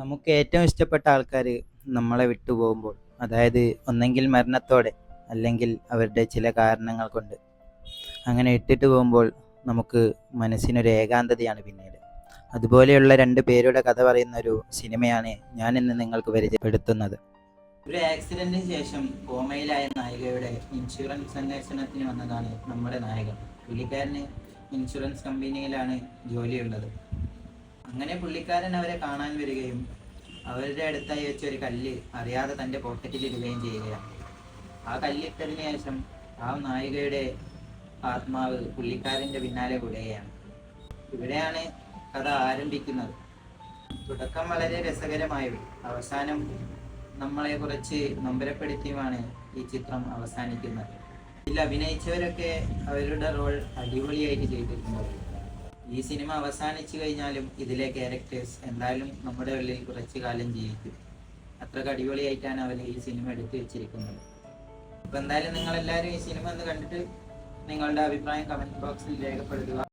നമുക്ക് ഏറ്റവും ഇഷ്ടപ്പെട്ട ആൾക്കാർ നമ്മളെ വിട്ടുപോകുമ്പോൾ അതായത് ഒന്നെങ്കിൽ മരണത്തോടെ അല്ലെങ്കിൽ അവരുടെ ചില കാരണങ്ങൾ കൊണ്ട്. അങ്ങനെ ഇട്ടിട്ട് പോകുമ്പോൾ നമുക്ക് മനസ്സിനൊരു ഏകാന്തതയാണ് പിന്നീട്. അതുപോലെയുള്ള രണ്ട് പേരുടെ കഥ പറയുന്ന ഒരു സിനിമയാണ് ഞാൻ ഇന്ന് നിങ്ങൾക്ക് പരിചയപ്പെടുത്തുന്നത്. ഒരു ആക്സിഡന്റിന് ശേഷം കോമയിലായ നായികയുടെ ഇൻഷുറൻസ് അന്വേഷണത്തിന് വന്നതാണ് നമ്മുടെ നായകൻ. പുള്ളിക്കാരന് ഇൻഷുറൻസ് കമ്പനിയിലാണ് ജോലിയുള്ളത്. അങ്ങനെ പുള്ളിക്കാരൻ അവരെ കാണാൻ വരികയും അവരുടെ അടുത്തായി വെച്ച ഒരു കല്ല് അറിയാതെ തന്റെ പോക്കറ്റിൽ ഇടുകയും ചെയ്യുകയാണ്. ആ കല്ലിട്ടതിന് ശേഷം ആ നായികയുടെ ആത്മാവ് പുള്ളിക്കാരന്റെ പിന്നാലെ കൂടുകയാണ്. ഇവിടെയാണ് കഥ ആരംഭിക്കുന്നത്. തുടക്കം വളരെ രസകരമായും അവസാനം നമ്മളെ കുറച്ച് നൊമ്പരപ്പെടുത്തിയുമാണ് ഈ ചിത്രം അവസാനിക്കുന്നത്. ഇതിൽ അഭിനയിച്ചവരൊക്കെ അവരുടെ റോൾ അടിപൊളിയായിട്ട് ചെയ്തിട്ടുണ്ട്. ഈ സിനിമ അവസാനിച്ചു കഴിഞ്ഞാലും ഇതിലെ ക്യാരക്ടേഴ്സ് എന്തായാലും നമ്മുടെ ഉള്ളിൽ കുറച്ചു കാലം ജീവിക്കും. അത്ര അടിപൊളിയായിട്ടാണ് അവർ ഈ സിനിമ എടുത്തു വെച്ചിരിക്കുന്നത്. അപ്പൊ എന്തായാലും നിങ്ങൾ എല്ലാവരും ഈ സിനിമ ഒന്ന് കണ്ടിട്ട് നിങ്ങളുടെ അഭിപ്രായം കമന്റ് ബോക്സിൽ രേഖപ്പെടുത്തുക.